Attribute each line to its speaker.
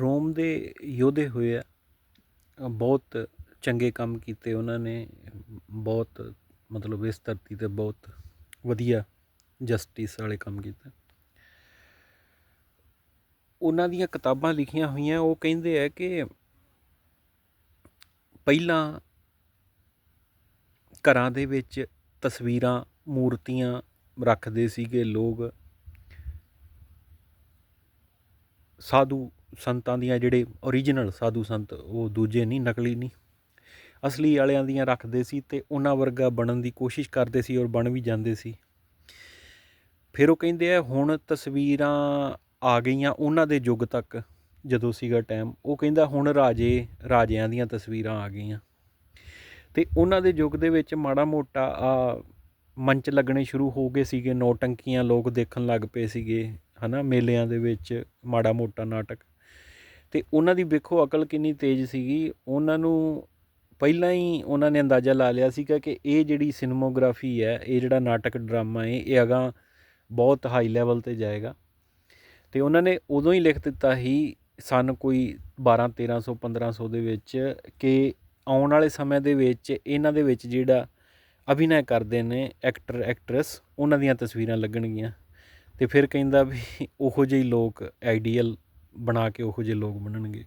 Speaker 1: ਰੋਮ ਦੇ ਯੋਧੇ ਹੋਏ ਆ। ਬਹੁਤ ਚੰਗੇ ਕੰਮ ਕੀਤੇ ਉਹਨਾਂ ਨੇ। ਬਹੁਤ ਮਤਲਬ ਇਸ ਧਰਤੀ ਤੇ ਬਹੁਤ ਵਧੀਆ ਜਸਟਿਸ ਵਾਲੇ ਕੰਮ ਕੀਤੇ। ਉਹਨਾਂ ਦੀਆਂ ਕਿਤਾਬਾਂ ਲਿਖੀਆਂ ਹੋਈਆਂ, ਉਹ ਕਹਿੰਦੇ ਆ ਕਿ ਪਹਿਲਾਂ ਘਰਾਂ ਦੇ ਵਿੱਚ ਤਸਵੀਰਾਂ, ਮੂਰਤੀਆਂ ਰੱਖਦੇ ਸੀਗੇ ਲੋਕ। ਸਾਧੂ ਸੰਤਾਂ ਦੀਆਂ ਜਿਹੜੇ ਓਰੀਜਨਲ ਸਾਧੂ ਸੰਤ, ਉਹ ਦੂਜੇ ਨਹੀਂ, ਨਕਲੀ ਨਹੀਂ। ਅਸਲੀ ਵਾਲਿਆਂ ਦੀਆਂ ਰੱਖਦੇ ਸੀ ਤੇ ਉਹਨਾਂ ਵਰਗਾ ਬਣਨ ਦੀ ਕੋਸ਼ਿਸ਼ ਕਰਦੇ ਸੀ ਔਰ ਬਣ ਵੀ ਜਾਂਦੇ ਸੀ। ਫਿਰ ਉਹ ਕਹਿੰਦੇ ਆ, ਹੁਣ ਤਸਵੀਰਾਂ ਆ ਗਈਆਂ ਉਹਨਾਂ ਦੇ ਯੁੱਗ ਤੱਕ, ਜਦੋਂ ਸੀਗਾ ਟਾਈਮ ਉਹ ਕਹਿੰਦਾ, ਹੁਣ ਰਾਜੇ, ਰਾਜਿਆਂ ਦੀਆਂ ਤਸਵੀਰਾਂ ਆ ਗਈਆਂ। ਤੇ ਉਹਨਾਂ ਦੇ ਯੁੱਗ ਦੇ ਵਿੱਚ ਮਾੜਾ ਮੋਟਾ ਆ ਮੰਚ ਲੱਗਣੇ ਸ਼ੁਰੂ ਹੋ ਗਏ ਸੀਗੇ, ਨੌਟੰਕੀਆਂ ਲੋਕ ਦੇਖਣ ਲੱਗ ਪਏ ਸੀਗੇ, ਹਨਾ, ਮੇਲਿਆਂ ਦੇ ਵਿੱਚ ਮਾੜਾ ਮੋਟਾ ਨਾਟਕ। ਅਤੇ ਉਹਨਾਂ ਦੀ ਵੇਖੋ ਅਕਲ ਕਿੰਨੀ ਤੇਜ਼ ਸੀਗੀ। ਉਹਨਾਂ ਨੂੰ ਪਹਿਲਾਂ ਹੀ ਉਹਨਾਂ ਨੇ ਅੰਦਾਜ਼ਾ ਲਾ ਲਿਆ ਸੀਗਾ ਕਿ ਇਹ ਜਿਹੜੀ ਸਿਨੇਮੋਗ੍ਰਾਫੀ ਹੈ, ਇਹ ਜਿਹੜਾ ਨਾਟਕ ਡਰਾਮਾ ਹੈ, ਇਹ ਅਗਾਂਹ ਬਹੁਤ ਹਾਈ ਲੈਵਲ ਤੇ ਜਾਏਗਾ। ਤੇ ਉਹਨਾਂ ਨੇ ਉਦੋਂ ਹੀ ਲਿਖ ਦਿੱਤਾ ਸੀ ਸਨ ਕੋਈ 12 1300 1500 ਦੇ ਵਿੱਚ ਕਿ ਆਉਣ ਵਾਲੇ ਸਮੇਂ ਦੇ ਵਿੱਚ ਇਹਨਾਂ ਦੇ ਵਿੱਚ ਜਿਹੜਾ ਅਭਿਨੈ ਕਰਦੇ ਨੇ ਐਕਟਰ ਐਕਟਰੈਸ ਉਹਨਾਂ ਦੀਆਂ ਤਸਵੀਰਾਂ ਲੱਗਣਗੀਆਂ। ਤੇ ਫਿਰ ਕਹਿੰਦਾ ਵੀ ਉਹੋ ਜਿਹੇ ਲੋਕ ਆਈਡੀਅਲ ਬਣਾ ਕੇ ਉਹੋ ਜਿਹੇ ਲੋਕ ਬਣਨਗੇ।